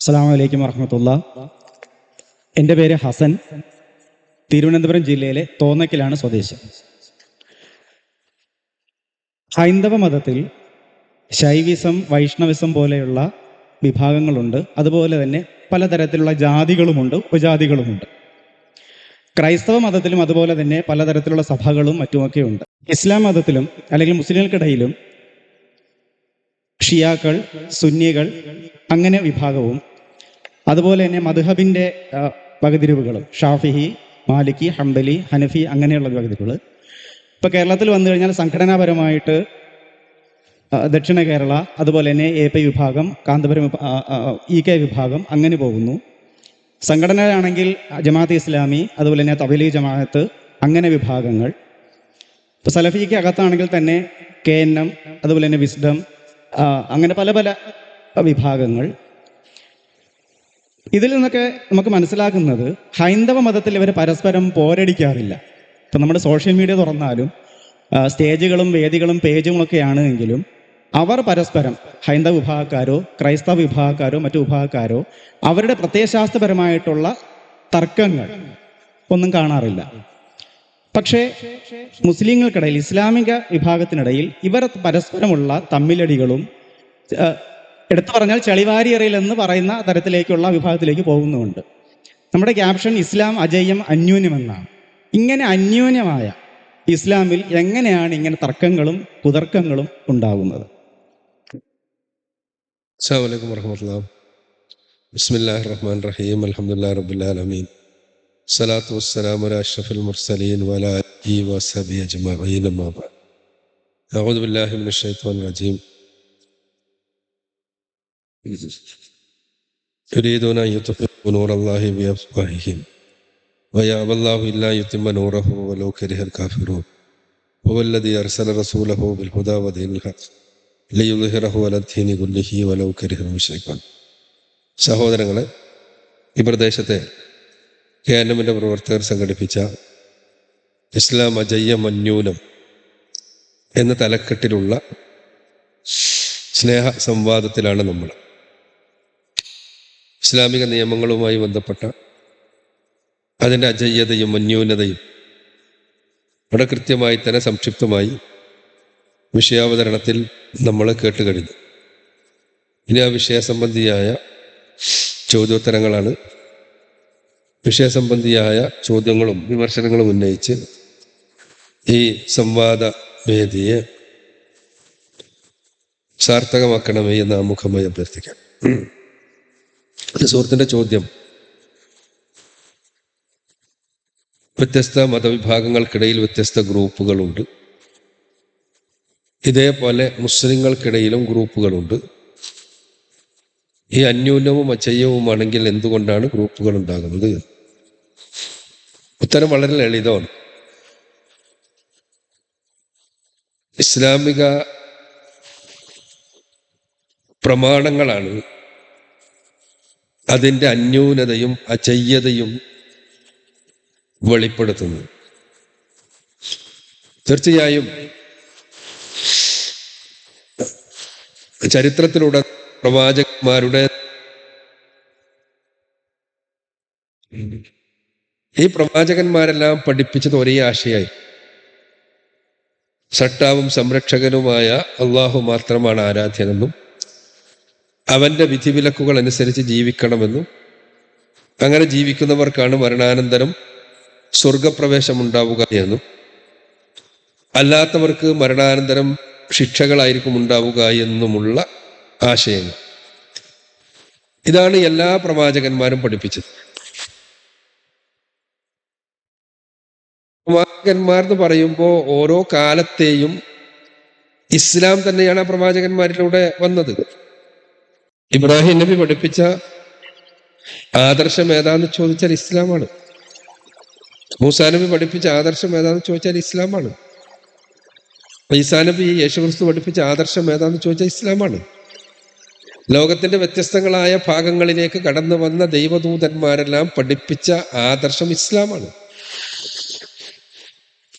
അസ്സാം വലൈക്കും വർഹമത്തുള്ള എന്റെ പേര് ഹസൻ. തിരുവനന്തപുരം ജില്ലയിലെ തോന്നക്കിലാണ് സ്വദേശം. ഹൈന്ദവ മതത്തിൽ ശൈവിസം വൈഷ്ണവിസം പോലെയുള്ള വിഭാഗങ്ങളുണ്ട്. അതുപോലെ തന്നെ പലതരത്തിലുള്ള ജാതികളുമുണ്ട് ഉപജാതികളുമുണ്ട്. ക്രൈസ്തവ മതത്തിലും അതുപോലെ തന്നെ പലതരത്തിലുള്ള സഭകളും മറ്റുമൊക്കെ ഉണ്ട് ഇസ്ലാം മതത്തിലും അല്ലെങ്കിൽ മുസ്ലിങ്ങൾക്കിടയിലും ഷിയാക്കൾ സുന്നികൾ അങ്ങനെ വിഭാഗവും അതുപോലെ തന്നെ മധുഹബിന്റെ വകതിരിവുകളും ഷാഫിഹി മാലിക്കി ഹംബലി ഹനഫി അങ്ങനെയുള്ള വകതിരിവുകൾ ഇപ്പോൾ കേരളത്തിൽ വന്നു കഴിഞ്ഞാൽ സംഘടനാപരമായിട്ട് ദക്ഷിണ കേരള അതുപോലെ തന്നെ എ പി വിഭാഗം കാന്തപുരം ഇ കെ വിഭാഗം അങ്ങനെ പോകുന്നു. സംഘടനയാണെങ്കിൽ ജമാഅത്ത് ഇസ്ലാമി അതുപോലെ തന്നെ തബലി ജമാഅത്ത് അങ്ങനെ വിഭാഗങ്ങൾ. ഇപ്പോൾ സലഫിക്ക് അകത്താണെങ്കിൽ തന്നെ കെ എൻ എം അതുപോലെ തന്നെ വിസ്ഡം അങ്ങനെ പല പല വിഭാഗങ്ങൾ. ഇതിൽ നിന്നൊക്കെ നമുക്ക് മനസ്സിലാക്കുന്നത് ഹൈന്ദവ മതത്തിൽ ഇവർ പരസ്പരം പോരടിക്കാറില്ല. ഇപ്പം നമ്മുടെ സോഷ്യൽ മീഡിയ തുറന്നാലും സ്റ്റേജുകളും വേദികളും പേജുകളൊക്കെ ആണെങ്കിലും അവർ പരസ്പരം ഹൈന്ദവ വിഭാഗക്കാരോ ക്രൈസ്തവ വിഭാഗക്കാരോ മറ്റു വിഭാഗക്കാരോ അവരുടെ പ്രത്യയശാസ്ത്രപരമായിട്ടുള്ള തർക്കങ്ങൾ ഒന്നും കാണാറില്ല. പക്ഷേ മുസ്ലിങ്ങൾക്കിടയിൽ ഇസ്ലാമിക വിഭാഗത്തിനിടയിൽ ഇവർ പരസ്പരമുള്ള തമ്മിലടികളും എടുത്തു പറഞ്ഞാൽ ചളിവാരിയറയിൽ എന്ന് പറയുന്ന തരത്തിലേക്കുള്ള വിഭാഗത്തിലേക്ക് പോകുന്നുമുണ്ട്. നമ്മുടെ ക്യാപ്ഷൻ ഇസ്ലാം അജയ്യം അന്യൂന്യമെന്നാണ് ഇങ്ങനെ അന്യൂന്യമായ ഇസ്ലാമിൽ എങ്ങനെയാണ് ഇങ്ങനെ തർക്കങ്ങളും കുതർക്കങ്ങളും ഉണ്ടാകുന്നത്? അസ്സാമലൈക്കും വർഹമത്തുല്ലാം ബിസ്മില്ലാഹി റഹ്മാൻ റഹീം. അലഹമുല്ലാ റബുല്ലാലമീൻ സലാത്തു വസ്സലാം അഷ്റഫുൽ മുർസലീൻ വലാ വസബി അജ്മഈൻ. അമ്മാബ അഊദു ബില്ലാഹി മിനശ് ശൈത്വാനിർ റജീം. يريدون أن يطفئوا نور الله بأفواههم ويأبى الله إلا يتم نوره ولو كره الكافرون هو الذي أرسل رسوله بالهدى ودين الحق ലിയുഹിറഹു അലദ്ദീനി കുല്ലിഹി വലൗ കരിഹ മുശ്രിക്കാൻ സഹോദരങ്ങളെ ഈ പ്രദേശത്തെ കെ എൻ എമ്മിൻ്റെ പ്രവർത്തകർ സംഘടിപ്പിച്ച ഇസ്ലാം അജയ്യ മന്യൂനം എന്ന തലക്കെട്ടിലുള്ള സ്നേഹ സംവാദത്തിലാണ് നമ്മൾ ഇസ്ലാമിക നിയമങ്ങളുമായി ബന്ധപ്പെട്ട അതിന്റെ അജയ്യതയും മന്യൂനതയും വളരെ കൃത്യമായി തന്നെ സംക്ഷിപ്തമായി വിഷയാവതരണത്തിൽ നമ്മൾ കേട്ട് കഴിഞ്ഞു ഇനി ആ വിഷയസംബന്ധിയായ ചോദ്യോത്തരങ്ങളാണ്. വിഷയസംബന്ധിയായ ചോദ്യങ്ങളും വിമർശനങ്ങളും ഉന്നയിച്ച് ഈ സംവാദ വേദിയെ സാർത്ഥകമാക്കണമേ എന്ന് ആമുഖമായി അഭ്യർത്ഥിക്കാം. സുഹൃത്തിന്റെ ചോദ്യം. വ്യത്യസ്ത മതവിഭാഗങ്ങൾക്കിടയിൽ വ്യത്യസ്ത ഗ്രൂപ്പുകളുണ്ട്. ഇതേപോലെ മുസ്ലിങ്ങൾക്കിടയിലും ഗ്രൂപ്പുകളുണ്ട്. ഈ അന്യൂനവും അച്ചയ്യവുമാണെങ്കിൽ എന്തുകൊണ്ടാണ് ഗ്രൂപ്പുകൾ ഉണ്ടാകുന്നത് ഉത്തരം വളരെ ലളിതമാണ്. ഇസ്ലാമിക പ്രമാണങ്ങളാണ് അതിന്റെ അന്യൂനതയും അചയ്യതയും വെളിപ്പെടുത്തുന്നു. തീർച്ചയായും ചരിത്രത്തിലൂടെ പ്രവാചകന്മാരുടെ ഈ പ്രവാചകന്മാരെല്ലാം പഠിപ്പിച്ചത് ഒരേ ആശയായി. സട്ടാവും സംരക്ഷകനുമായ അള്ളാഹു മാത്രമാണ് ആരാധ്യനെന്നും അവന്റെ വിധിവിലക്കുകൾ അനുസരിച്ച് ജീവിക്കണമെന്നും അങ്ങനെ ജീവിക്കുന്നവർക്കാണ് മരണാനന്തരം സ്വർഗപ്രവേശമുണ്ടാവുക എന്നും അല്ലാത്തവർക്ക് മരണാനന്തരം ശിക്ഷകളായിരിക്കും ഉണ്ടാവുക എന്നുമുള്ള ആശയങ്ങൾ. ഇതാണ് എല്ലാ പ്രവാചകന്മാരും പഠിപ്പിച്ചത്. പ്രവാചകന്മാർ എന്ന് പറയുമ്പോൾ ഓരോ കാലത്തെയും ഇസ്ലാം തന്നെയാണ് ആ പ്രവാചകന്മാരിലൂടെ വന്നത്. ഇബ്രാഹിം നബി പഠിപ്പിച്ച ആദർശം ഏതാന്ന് ചോദിച്ചാൽ ഇസ്ലാമാണ്. മൂസാ നബി പഠിപ്പിച്ച ആദർശം ഏതാന്ന് ചോദിച്ചാൽ ഇസ്ലാമാണ്. ഈസാ നബി യേശുക്രിസ്തു പഠിപ്പിച്ച ആദർശം ഏതാന്ന് ചോദിച്ചാൽ ഇസ്ലാമാണ്. ലോകത്തിന്റെ വ്യത്യസ്തങ്ങളായ ഭാഗങ്ങളിലേക്ക് കടന്നു വന്ന ദൈവദൂതന്മാരെല്ലാം പഠിപ്പിച്ച ആദർശം ഇസ്ലാമാണ്.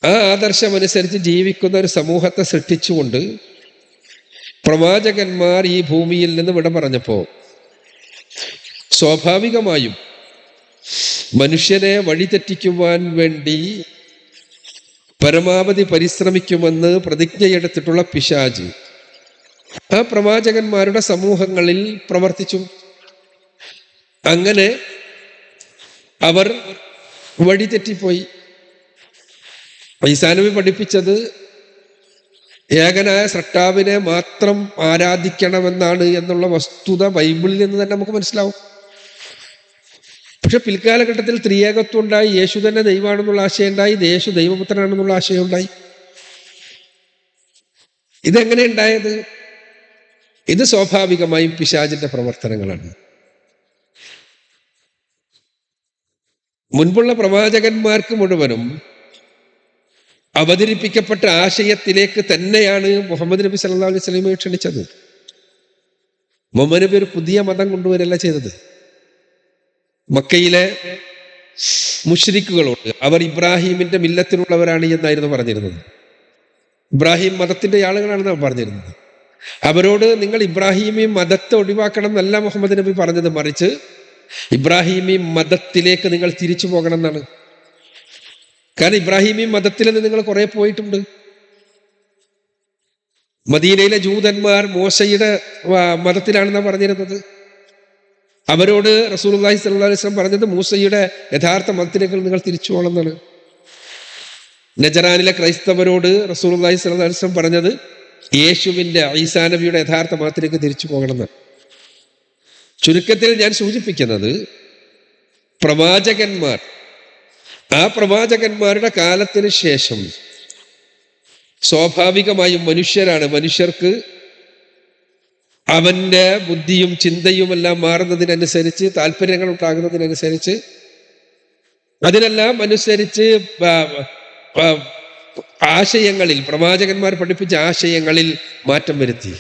ആ ആദർശം അനുസരിച്ച് ജീവിക്കുന്ന ഒരു സമൂഹത്തെ സൃഷ്ടിച്ചുകൊണ്ട് പ്രവാചകന്മാർ ഈ ഭൂമിയിൽ നിന്ന് വിട പറഞ്ഞപ്പോ സ്വാഭാവികമായും മനുഷ്യനെ വഴിതെറ്റിക്കുവാൻ വേണ്ടി പരമാവധി പരിശ്രമിക്കുമെന്ന് പ്രതിജ്ഞയെടുത്തിട്ടുള്ള പിശാജ് ആ പ്രവാചകന്മാരുടെ സമൂഹങ്ങളിൽ പ്രവർത്തിച്ചു. അങ്ങനെ അവർ വഴിതെറ്റിപ്പോയി. ഐസാനബി പഠിപ്പിച്ചത് ഏകനായ സൃഷ്ടാവിനെ മാത്രം ആരാധിക്കണമെന്നാണ് എന്നുള്ള വസ്തുത ബൈബിളിൽ നിന്ന് തന്നെ നമുക്ക് മനസ്സിലാവും. പക്ഷെ പിൽക്കാലഘട്ടത്തിൽ ത്രിയേകത്വം ഉണ്ടായി യേശു തന്നെ ദൈവമാണെന്നുള്ള ആശയം ഉണ്ടായി യേശു ദൈവപുത്രനാണെന്നുള്ള ആശയം ഉണ്ടായി ഇതെങ്ങനെ ഉണ്ടായത്? ഇത് സ്വാഭാവികമായും പിശാചിന്റെ പ്രവർത്തനങ്ങളാണ്. മുൻപുള്ള പ്രവാചകന്മാർക്ക് മുഴുവനും അവതരിപ്പിക്കപ്പെട്ട ആശയത്തിലേക്ക് തന്നെയാണ് മുഹമ്മദ് നബി സല്ലാ അലൈഹി സ്വലമെ ക്ഷണിച്ചത്. മുഹമ്മദ് നബി ഒരു പുതിയ മതം കൊണ്ടുവരല്ല ചെയ്തത്. മക്കയിലെ മുഷ്രിക്കുകളോട് അവർ ഇബ്രാഹിമിന്റെ മില്ലത്തിനുള്ളവരാണ് എന്നായിരുന്നു പറഞ്ഞിരുന്നത്. ഇബ്രാഹിം മതത്തിന്റെ ആളുകളാണെന്ന് പറഞ്ഞിരുന്നത്. അവരോട് നിങ്ങൾ ഇബ്രാഹിമി മതത്തെ ഒഴിവാക്കണം എന്നല്ല മുഹമ്മദ് നബി പറഞ്ഞത് മറിച്ച് ഇബ്രാഹിമി മതത്തിലേക്ക് നിങ്ങൾ തിരിച്ചു പോകണം എന്നാണ് കാരണം ഇബ്രാഹിമി മതത്തിൽ നിന്ന് നിങ്ങൾ കുറെ പോയിട്ടുണ്ട്. മദീനയിലെ ജൂതന്മാർ മോശയുടെ മതത്തിലാണെന്നാണ് പറഞ്ഞിരുന്നത്. അവരോട് റസൂൽ അള്ളാഹി സല്ലാ വസ്ലം പറഞ്ഞത് മൂസയുടെ യഥാർത്ഥ മതത്തിലേക്ക് നിങ്ങൾ തിരിച്ചു പോകണമെന്നാണ്. നജറാനിലെ ക്രൈസ്തവരോട് റസൂൽ അള്ളാഹി സല്ലാ വസ്ലം പറഞ്ഞത് യേശുവിന്റെ ഈസാ നബിയുടെ യഥാർത്ഥ മതത്തിലേക്ക് തിരിച്ചു പോകണമെന്ന്. ചുരുക്കത്തിൽ ഞാൻ സൂചിപ്പിക്കുന്നത് പ്രവാചകന്മാർ ആ പ്രവാചകന്മാരുടെ കാലത്തിന് ശേഷം സ്വാഭാവികമായും മനുഷ്യരാണ്. മനുഷ്യർക്ക് അവന്റെ ബുദ്ധിയും ചിന്തയും എല്ലാം മാറുന്നതിനനുസരിച്ച് താല്പര്യങ്ങൾ ഉണ്ടാകുന്നതിനനുസരിച്ച് അതിനെല്ലാം അനുസരിച്ച് ആശയങ്ങളിൽ പ്രവാചകന്മാർ പഠിപ്പിച്ച ആശയങ്ങളിൽ മാറ്റം വരുത്തി.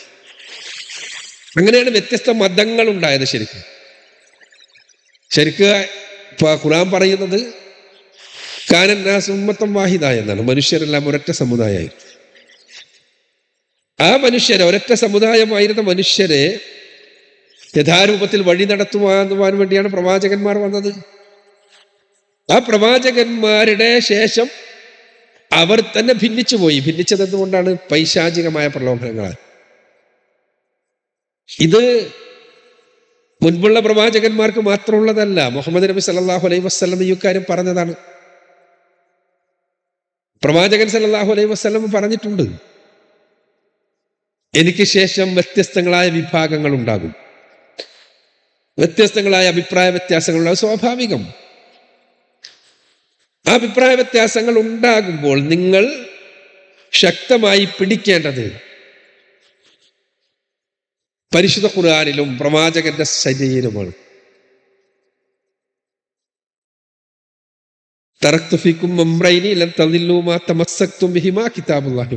അങ്ങനെയാണ് വ്യത്യസ്ത മതങ്ങൾ ഉണ്ടായത് ശരിക്കും ശരിക്ക് ഖുറാൻ പറയുന്നത് കാനന്നാസ് ഉമ്മത്തം വാഹിദ എന്നാണ് മനുഷ്യരെല്ലാം ഒരൊറ്റ സമുദായമായി ആ മനുഷ്യരെ ഒരൊറ്റ സമുദായമായിരുന്ന മനുഷ്യരെ യഥാരൂപത്തിൽ വഴി നടത്തുവാൻ വേണ്ടിയാണ് പ്രവാചകന്മാർ വന്നത്. ആ പ്രവാചകന്മാരുടെ ശേഷം അവർ തന്നെ ഭിന്നിച്ചു പോയി. ഭിന്നിച്ചത് എന്തുകൊണ്ടാണ്? പൈശാചികമായ പ്രലോഭനങ്ങളാൽ. ഇത് മുൻപുള്ള പ്രവാചകന്മാർക്ക് മാത്രമുള്ളതല്ല. മുഹമ്മദ് നബി സല്ലാഹു അലൈഹി വസ്ലം ഈ കാര്യം പറഞ്ഞതാണ്. പ്രവാചകൻ സല്ലാഹു അലൈഹി വസ്ലം പറഞ്ഞിട്ടുണ്ട്. എനിക്ക് ശേഷം വ്യത്യസ്തങ്ങളായ വിഭാഗങ്ങൾ ഉണ്ടാകും. വ്യത്യസ്തങ്ങളായ അഭിപ്രായ വ്യത്യാസങ്ങൾ സ്വാഭാവികം. ആ അഭിപ്രായ വ്യത്യാസങ്ങൾ ഉണ്ടാകുമ്പോൾ നിങ്ങൾ ശക്തമായി പിടിക്കേണ്ടത് പരിശുദ്ധ ഖുർആാനിലും പ്രവാചകന്റെ ശരീരമാണ് തറക്തുഫിക്കും തമസ്സക്തും കിതാബുല്ലാഹി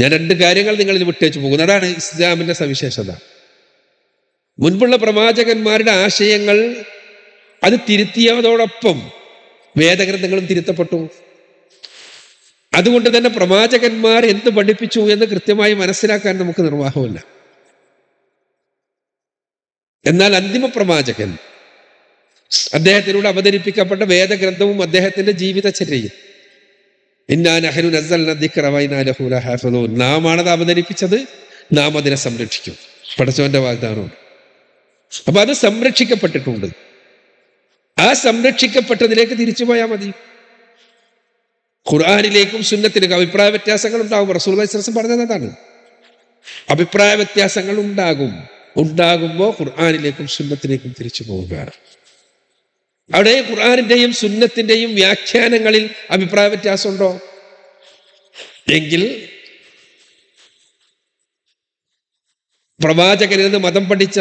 ഞാൻ രണ്ട് കാര്യങ്ങൾ നിങ്ങളിൽ വിട്ടേച്ചു പോകുന്നു. അതാണ് ഇസ്ലാമിന്റെ സവിശേഷത. മുൻപുള്ള പ്രവാചകന്മാരുടെ ആശയങ്ങൾ അത് തിരുത്തിയതോടൊപ്പം വേദഗ്രന്ഥങ്ങളും തിരുത്തപ്പെട്ടു. അതുകൊണ്ട് തന്നെ പ്രവാചകന്മാർ എന്ത് പഠിപ്പിച്ചു എന്ന് കൃത്യമായി മനസ്സിലാക്കാൻ നമുക്ക് നിർവാഹമില്ല എന്നാൽ അന്തിമ പ്രവാചകൻ അദ്ദേഹത്തിലൂടെ അവതരിപ്പിക്കപ്പെട്ട വേദഗ്രന്ഥവും അദ്ദേഹത്തിന്റെ ജീവിതചര്യയും. നാമാണത് അവതരിപ്പിച്ചത് നാം അതിനെ സംരക്ഷിക്കും. പടച്ചോന്റെ വാഗ്ദാനമുണ്ട് അപ്പൊ അത് സംരക്ഷിക്കപ്പെട്ടിട്ടുണ്ട്. ആ സംരക്ഷിക്കപ്പെട്ടതിലേക്ക് തിരിച്ചു പോയാൽ മതി. ഖുർആാനിലേക്കും സുന്നത്തിലേക്കും അഭിപ്രായ വ്യത്യാസങ്ങൾ ഉണ്ടാകും. റസൂൽ വൈസ്രസം പറഞ്ഞത് അതാണ്. അഭിപ്രായ വ്യത്യാസങ്ങൾ ഉണ്ടാകും. ഉണ്ടാകുമ്പോൾ ഖുർആാനിലേക്കും സുന്നത്തിലേക്കും തിരിച്ചു പോവുകയാണ്. അവിടെ ഖുർആാനിന്റെയും സുന്നത്തിന്റെയും വ്യാഖ്യാനങ്ങളിൽ അഭിപ്രായ വ്യത്യാസമുണ്ടോ? എങ്കിൽ പ്രവാചകനിൽ നിന്ന് മതം പഠിച്ച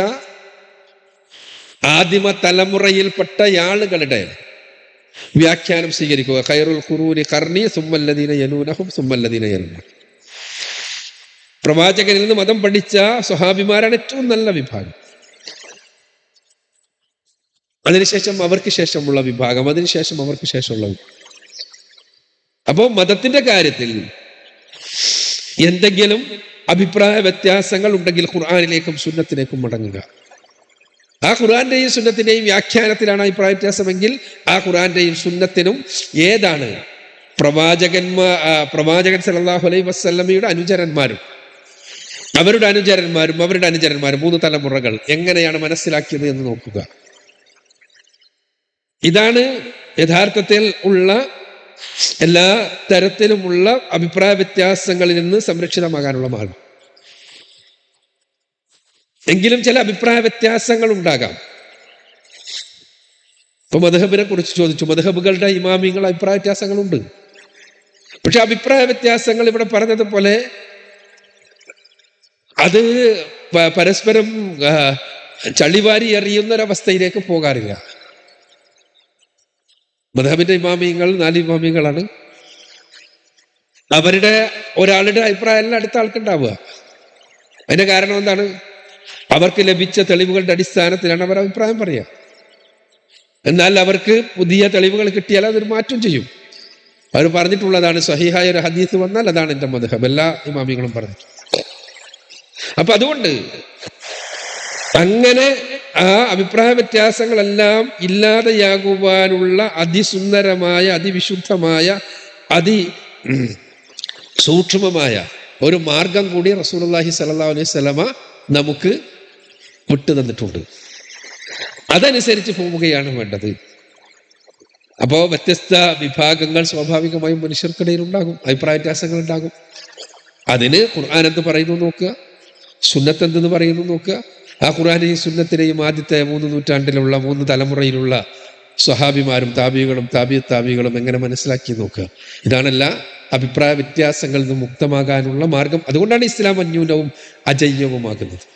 ആദിമ തലമുറയിൽപ്പെട്ട ആളുകളുടെ വ്യാഖ്യാനം സ്വീകരിക്കുക. ഖൈറുൽ ഖുറൂരി കർണി സുമ്മല്ലദീന യനൂനഹും സുമ്മല്ലദീന യനൂന പ്രവാചകനിൽ നിന്ന് മതം പഠിച്ച സ്വഹാബിമാരാണ് ഏറ്റവും നല്ല വിഭാഗം. അതിനുശേഷം അവർക്ക് ശേഷമുള്ള വിഭാഗം അതിനുശേഷം അവർക്ക് ശേഷമുള്ള വിഭാഗം. അപ്പോൾ മതത്തിന്റെ കാര്യത്തിൽ എന്തെങ്കിലും അഭിപ്രായ വ്യത്യാസങ്ങൾ ഉണ്ടെങ്കിൽ ഖുർആാനിലേക്കും സുന്നത്തിലേക്കും മടങ്ങുക. ആ ഖുർആാന്റെയും സുന്നത്തിന്റെയും വ്യാഖ്യാനത്തിലാണ് അഭിപ്രായ വ്യത്യാസമെങ്കിൽ ആ ഖുർആാന്റെയും സുന്നത്തിനും ഏതാണ് പ്രവാചകന്മാ പ്രവാചകൻ സല്ലല്ലാഹു അലൈ വസല്ലമയുടെ അനുചരന്മാരും അവരുടെ അനുചരന്മാരും അവരുടെ അനുചരന്മാരും മൂന്ന് തലമുറകൾ എങ്ങനെയാണ് മനസ്സിലാക്കിയത് എന്ന് നോക്കുക. ഇതാണ് യഥാർത്ഥത്തിൽ ഉള്ള എല്ലാ തരത്തിലുമുള്ള അഭിപ്രായ വ്യത്യാസങ്ങളിൽ നിന്ന് സംരക്ഷിതമാകാനുള്ള മാർഗം. എങ്കിലും ചില അഭിപ്രായ വ്യത്യാസങ്ങൾ ഉണ്ടാകാം. ഇപ്പൊ മധഹബിനെ കുറിച്ച് ചോദിച്ചു. മധഹബുകളുടെ ഇമാമിങ്ങൾ അഭിപ്രായ വ്യത്യാസങ്ങളുണ്ട്. പക്ഷെ അഭിപ്രായ വ്യത്യാസങ്ങൾ ഇവിടെ പറഞ്ഞതുപോലെ അത് പരസ്പരം ചളിവാരി എറിയുന്നൊരവസ്ഥയിലേക്ക് പോകാറില്ല. മധബിന്റെ ഇമാമിയങ്ങൾ നാല് ഇമാമിയങ്ങളാണ്. അവരുടെ ഒരാളുടെ അഭിപ്രായമല്ല അടുത്ത ആൾക്കുണ്ടാവുക. അതിന്റെ കാരണം എന്താണ്? അവർക്ക് ലഭിച്ച തെളിവുകളുടെ അടിസ്ഥാനത്തിലാണ് അവർ അഭിപ്രായം പറയുക. എന്നാൽ അവർക്ക് പുതിയ തെളിവുകൾ കിട്ടിയാൽ അതൊരു മാറ്റം ചെയ്യും. അവർ പറഞ്ഞിട്ടുള്ളതാണ് സഹിഹായ ഒരു ഹദീസ് വന്നാൽ അതാണ് എന്റെ മധുഹം എല്ലാ ഇമാമികളും പറഞ്ഞു അപ്പൊ അതുകൊണ്ട് അങ്ങനെ ആ അഭിപ്രായ വ്യത്യാസങ്ങളെല്ലാം ഇല്ലാതെയാകുവാനുള്ള അതിസുന്ദരമായ അതിവിശുദ്ധമായ അതി സൂക്ഷ്മമായ ഒരു മാർഗം കൂടി റസൂലുള്ളാഹി സ്വല്ലല്ലാഹു അലൈഹി സ്വലമ നമുക്ക് വിട്ടു തന്നിട്ടുണ്ട്. അതനുസരിച്ച് പോവുകയാണ് വേണ്ടത്. അപ്പോൾ വ്യത്യസ്ത വിഭാഗങ്ങൾ സ്വാഭാവികമായും മനുഷ്യർക്കിടയിൽ ഉണ്ടാകും അഭിപ്രായ വ്യത്യാസങ്ങൾ ഉണ്ടാകും. അതിന് ഖുർആൻ എന്ത് പറയുന്നു നോക്കുക സുന്നത്ത് എന്തെന്ന് പറയുന്നു നോക്കുക ആ ഖുറാനെയും സുന്നത്തിനെയും ആദ്യത്തെ മൂന്ന് നൂറ്റാണ്ടിലുള്ള മൂന്ന് തലമുറയിലുള്ള സ്വഹാബിമാരും താബികളും താബി താബികളും എങ്ങനെ മനസ്സിലാക്കി നോക്കുക? ഇതാണല്ല അഭിപ്രായ വ്യത്യാസങ്ങളിൽ നിന്ന് മുക്തമാകാനുള്ള മാർഗം. അതുകൊണ്ടാണ് ഇസ്ലാം അന്യൂനവും അജയ്യവുമാകുന്നത്.